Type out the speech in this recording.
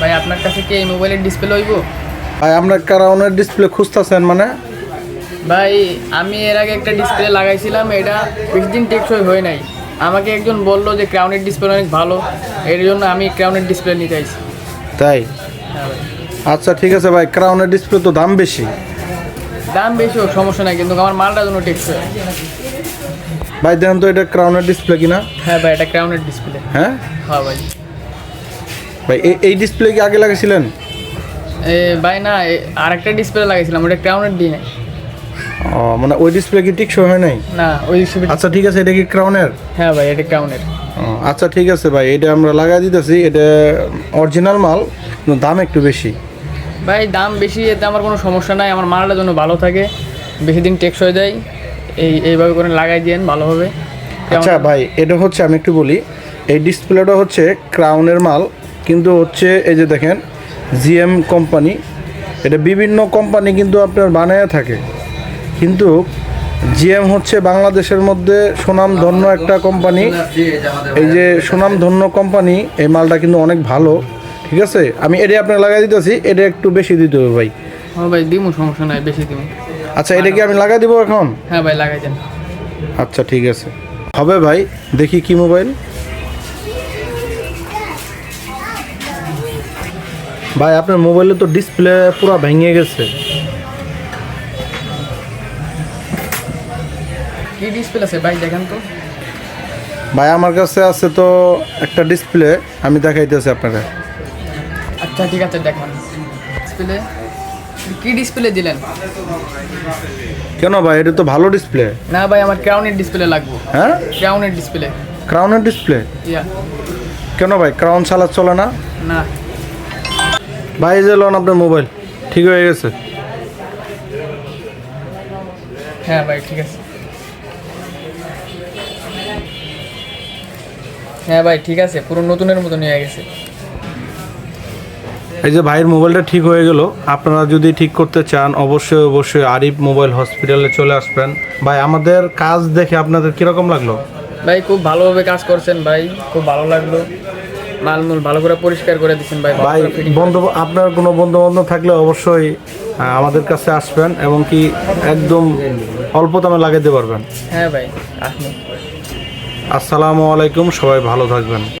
ভাই আপনার কাছে কি এই মোবাইলের ডিসপ্লে হইব? ভাই আমরা কারাউনের ডিসপ্লে খুঁজতেছেন মানে? ভাই আমি এর আগে একটা ডিসপ্লে লাগাইছিলাম এটা বেশি দিন টেকসই হয় নাই। আমাকে একজন বলল যে ক্রাউনের ডিসপ্লে অনেক ভালো এর জন্য আমি ক্রাউনের ডিসপ্লে নিতে চাইছি তাই? হ্যাঁ আচ্ছা ঠিক আছে ভাই ক্রাউনের ডিসপ্লে তো দাম বেশি। দাম বেশি হোক সমস্যা নাই কিন্তু আমার মালটা যেন টেকসই ভাই দেখেন তো এটা ক্রাউনের ডিসপ্লে কিনা? হ্যাঁ ভাই এটা ক্রাউনের ডিসপ্লে হ্যাঁ? হ্যাঁ ভাই। ভাই এই ডিসপ্লে কি আগে লাগাইছিলেন এ ভাই না আর একটা ডিসপ্লে লাগাইছিলাম ওটা ক্রাউনের দিয়ে ও মানে ওই ডিসপ্লে কি টিকসই হয় নাই? না ওই ডিসপ্লে আচ্ছা ঠিক আছে এটা কি ক্রাউনের হ্যাঁ ভাই এটা ক্রাউনের ও, আচ্ছা ঠিক আছে ভাই এটা আমরা লাগাই দিতেছি এটা অরিজিনাল মাল কিন্তু দাম একটু বেশি। ভাই দাম বেশি এতে আমার কোনো সমস্যা নাই আমার মালটা যেন ভালো থাকে বেশি দিন টেকসই দেয় এই এইভাবে করে লাগাই দিয়েন ভালো হবে আচ্ছা ভাই এটা হচ্ছে আমি একটু বলি এই ডিসপ্লেটা হচ্ছে ক্রাউনের মাল কিন্তু হচ্ছে এই যে দেখেন জিএম কোম্পানি এটা বিভিন্ন কোম্পানি কিন্তু আপনার বানায় থাকে। কিন্তু জিএম হচ্ছে বাংলাদেশের মধ্যে সুনামধন্য একটা কোম্পানি। এই যে সুনামধন্য কোম্পানি এই মালটা কিন্তু অনেক ভালো ঠিক আছে? আমি এটা আপনার লাগাই দিতেছি এটা একটু বেশি দিতে হবে ভাই। হ্যাঁ ভাই দিমু সমস্যা নাই বেশি দিমু। আচ্ছা এটা কি আমি লাগাই দিব এখন? হ্যাঁ ভাই লাগাই দেন। আচ্ছা ঠিক আছে। হবে ভাই দেখি কি মোবাইল। ভাই আপনার মোবাইলে তো ডিসপ্লে পুরো ভেঙে গেছে। কি ডিসপ্লে আছে ভাই দেখেন তো। ভাই আমার কাছে আছে তো একটা ডিসপ্লে আমি দেখাইতেছি আপনাকে। আচ্ছা ঠিক আছে দেখান। ডিসপ্লে কি ডিসপ্লে দিলেন? কেন ভাই এটা তো ভালো ডিসপ্লে না ভাই আমার ক্রাউনের ডিসপ্লে লাগবে। হ্যাঁ? ক্রাউনের ডিসপ্লে ক্রাউনের ডিসপ্লে ইয়া কেন ভাই ক্রাউন চালা চলে না? না। ভাই যে লোন আপনার মোবাইল ঠিক হয়ে গেছে? হ্যাঁ ভাই ঠিক আছে। হ্যাঁ ভাই ঠিক আছে পুরো নতুনের মতো নিয়ে গেছে। এই যে ভাইয়ের মোবাইলটা ঠিক হয়ে গেল আপনারা যদি ঠিক করতে চান অবশ্যই অবশ্যই আরিফ মোবাইল হসপিটালে চলে আসবেন। ভাই আমাদের কাজ দেখে আপনাদের কীরকম লাগল? ভাই খুব ভালোভাবে কাজ করছেন ভাই খুব ভালো লাগল। মালমূল ভালো করে পরিষ্কার করে দিচ্ছেন ভাই ভাই বন্ধু আপনার কোনো বন্ধু বান্ধব থাকলে অবশ্যই আমাদের কাছে আসবেন এবং কি একদম অল্প দামে লাগাইতে পারবেন। হ্যাঁ ভাই আসসালামু আলাইকুম সবাই ভালো থাকবেন।